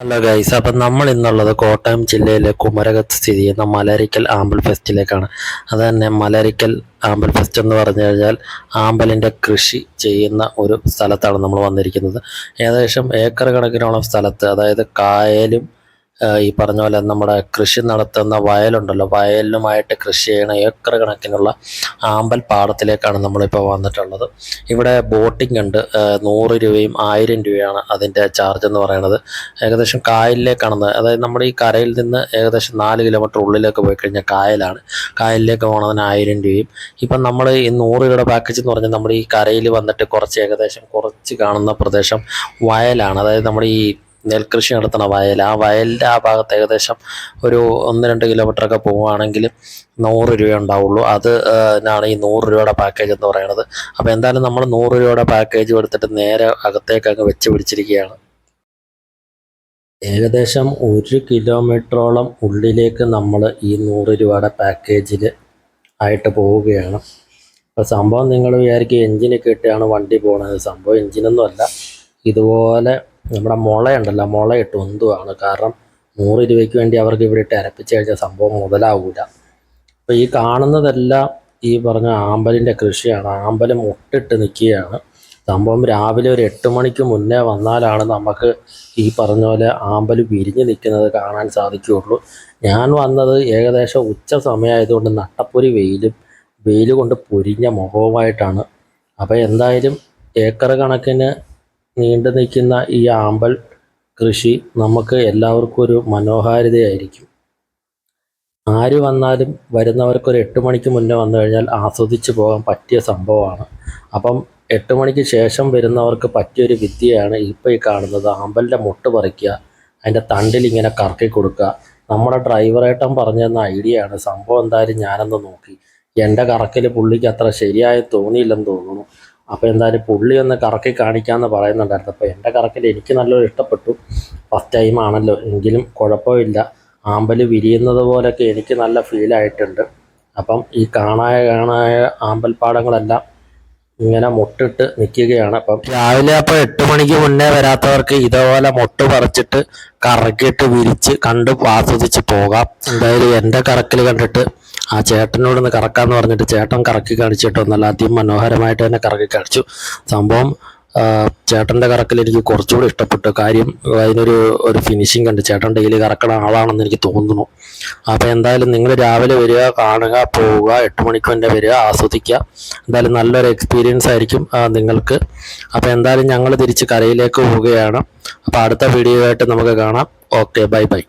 Hello guys അപ്പം നമ്മൾ ഇന്നുള്ളത് കോട്ടയം ജില്ലയിലെ കുമരകത്ത് സ്ഥിതി ചെയ്യുന്ന മലരിക്കൽ ആമ്പൽ ഫെസ്റ്റിലേക്കാണ്. അത് തന്നെ മലരിക്കൽ ആമ്പൽ ഫെസ്റ്റ് എന്ന് പറഞ്ഞു കഴിഞ്ഞാൽ ആമ്പലിന്റെ കൃഷി ചെയ്യുന്ന ഒരു സ്ഥലത്താണ് നമ്മൾ വന്നിരിക്കുന്നത്. ഏകദേശം ഏക്കർ കണക്കിനോളം സ്ഥലത്ത് അതായത് കായലും ഈ പറഞ്ഞ പോലെ നമ്മുടെ കൃഷി നടത്തുന്ന വയലുണ്ടല്ലോ. വയലുമായിട്ട് കൃഷി ചെയ്യണ ഏക്കർ കണക്കിനുള്ള ആമ്പൽ പാടത്തിലേക്കാണ് നമ്മളിപ്പോൾ വന്നിട്ടുള്ളത്. ഇവിടെ ബോട്ടിംഗ് ഉണ്ട്. നൂറ് രൂപയും ആയിരം രൂപയാണ് അതിന്റെ ചാർജ് എന്ന് പറയുന്നത്. ഏകദേശം കായലിലേക്കാണെന്ന് അതായത് നമ്മുടെ ഈ കരയിൽ നിന്ന് ഏകദേശം നാല് കിലോമീറ്റർ ഉള്ളിലേക്ക് പോയി കഴിഞ്ഞാൽ കായലാണ്. കായലിലേക്ക് പോകണതിന് ആയിരം രൂപയും. ഇപ്പം നമ്മൾ ഈ നൂറ് രൂപയുടെ പാക്കേജ് എന്ന് പറഞ്ഞാൽ നമ്മുടെ ഈ കരയിൽ വന്നിട്ട് കുറച്ച് ഏകദേശം കുറച്ച് കാണുന്ന പ്രദേശം വയലാണ്. അതായത് നമ്മുടെ ഈ നെൽകൃഷി നടത്തുന്ന വയൽ ആ വയലിന്റെ ആ ഭാഗത്ത് ഏകദേശം ഒരു ഒന്ന് രണ്ട് കിലോമീറ്റർ ഒക്കെ പോവുകയാണെങ്കിൽ നൂറ് രൂപ ഉണ്ടാവുള്ളൂ. അത് ഈ നൂറ് രൂപയുടെ പാക്കേജ് എന്ന് പറയുന്നത്. അപ്പോൾ എന്തായാലും നമ്മൾ നൂറ് രൂപയുടെ പാക്കേജ് എടുത്തിട്ട് നേരെ അകത്തേക്ക് അങ്ങ് വെച്ച് പിടിച്ചിരിക്കുകയാണ്. ഏകദേശം ഒരു കിലോമീറ്ററോളം ഉള്ളിലേക്ക് നമ്മൾ ഈ നൂറ് രൂപയുടെ പാക്കേജിൽ ആയിട്ട് പോവുകയാണ്. അപ്പോൾ സംഭവം നിങ്ങൾ വിചാരിക്കും എഞ്ചിനൊക്കെ ഇട്ടാണ് വണ്ടി പോകുന്നത് സംഭവം എഞ്ചിനൊന്നുമല്ല. ഇതുപോലെ നമ്മുടെ മുളയുണ്ടല്ലോ മുളയിട്ട് ഒന്തുവാണ് കാരണം നൂറ് രൂപയ്ക്ക് വേണ്ടി അവർക്ക് ഇവിടെ ഇട്ട് അരപ്പിച്ച് കഴിഞ്ഞാൽ സംഭവം മുതലാവൂല. അപ്പോൾ ഈ കാണുന്നതെല്ലാം ഈ പറഞ്ഞ ആമ്പലിന്റെ കൃഷിയാണ്. ആമ്പൽ മുട്ടിട്ട് നിൽക്കുകയാണ് സംഭവം രാവിലെ ഒരു എട്ട് മണിക്ക് മുന്നേ വന്നാലാണ് നമുക്ക് ഈ പറഞ്ഞ പോലെ ആമ്പൽ വിരിഞ്ഞ് നിൽക്കുന്നത് കാണാൻ സാധിക്കുകയുള്ളൂ. ഞാൻ വന്നത് ഏകദേശം ഉച്ച സമയമായതുകൊണ്ട് നട്ടപ്പൊരി വെയിലും വെയിൽ കൊണ്ട് പൊരിഞ്ഞ മുഖവുമായിട്ടാണ്. അപ്പോൾ എന്തായാലും ഏക്കർ കണക്കിന് നീണ്ടു നിൽക്കുന്ന ഈ ആമ്പൽ കൃഷി നമുക്ക് എല്ലാവർക്കും ഒരു മനോഹാരിതയായിരിക്കും. ആര് വന്നാലും വരുന്നവർക്ക് ഒരു എട്ട് മണിക്ക് മുന്നേ വന്നു കഴിഞ്ഞാൽ ആസ്വദിച്ച് പോകാൻ പറ്റിയ സംഭവമാണ്. അപ്പം എട്ട് മണിക്ക് ശേഷം വരുന്നവർക്ക് പറ്റിയൊരു വിദ്യയാണ് ഇപ്പോൾ ഈ കാണുന്നത്. ആമ്പലിന്റെ മുട്ട് പറിക്കുക അതിന്റെ തണ്ടിൽ ഇങ്ങനെ കറക്കി കൊടുക്കുക. നമ്മുടെ ഡ്രൈവറേട്ടൻ പറഞ്ഞു തന്ന ഐഡിയ ആണ് സംഭവം എന്തായാലും ഞാനൊന്ന് നോക്കി. എന്റെ കറക്കിൽ പുള്ളിക്ക് അത്ര ശരിയായി തോന്നിയില്ലെന്ന് തോന്നുന്നു. അപ്പോൾ എന്തായാലും പുള്ളി ഒന്ന് കറക്കി കാണിക്കാമെന്ന് പറയുന്നുണ്ടായിരുന്നു. അപ്പോൾ എന്റെ കറക്കിൽ എനിക്ക് നല്ലൊരു ഇഷ്ടപ്പെട്ടു. ഫസ്റ്റ് ടൈം ആണല്ലോ. എങ്കിലും കുഴപ്പമില്ല. ആമ്പൽ വിരിയുന്നത് പോലൊക്കെ എനിക്ക് നല്ല ഫീലായിട്ടുണ്ട് അപ്പം ഈ കാണായ കാണായ ആമ്പൽപ്പാടങ്ങളെല്ലാം ഇങ്ങനെ മുട്ടിട്ട് നിൽക്കുകയാണ്. അപ്പം രാവിലെ അപ്പോൾ എട്ട് മണിക്ക് മുന്നേ വരാത്തവർക്ക് ഇതേപോലെ മുട്ട് പറിച്ചിട്ട് കറക്കിയിട്ട് വിരിച്ച് കണ്ട് ആസ്വദിച്ച് പോകാം. എന്തായാലും എന്റെ കറക്കിൽ കണ്ടിട്ട് ആ ചേട്ടനോടൊന്ന് കറക്കാന്ന് പറഞ്ഞിട്ട് ചേട്ടൻ കറക്കി കാണിച്ചിട്ട്. നല്ല അതിമനോഹരമായിട്ട് തന്നെ കറക്കി കാണിച്ചു. സംഭവം ചേട്ടന്റെ കറക്കൽ എനിക്ക് കുറച്ചുകൂടി ഇഷ്ടപ്പെട്ടു. കാര്യം അതിനൊരു ഒരു ഫിനിഷിങ് ഉണ്ട്. ചേട്ടൻ ഡെയിലി കറക്കണ ആളാണെന്ന് എനിക്ക് തോന്നുന്നു. അപ്പോൾ എന്തായാലും നിങ്ങൾ രാവിലെ വരിക കാണുക പോവുക എട്ട് മണിക്ക് തന്നെ വരിക ആസ്വദിക്കുക. എന്തായാലും നല്ലൊരു എക്സ്പീരിയൻസ് ആയിരിക്കും നിങ്ങൾക്ക്. അപ്പോൾ എന്തായാലും ഞങ്ങൾ തിരിച്ച് കരയിലേക്ക് പോവുകയാണ്. അപ്പോൾ അടുത്ത വീഡിയോ ആയിട്ട് നമുക്ക് കാണാം. Okay bye bye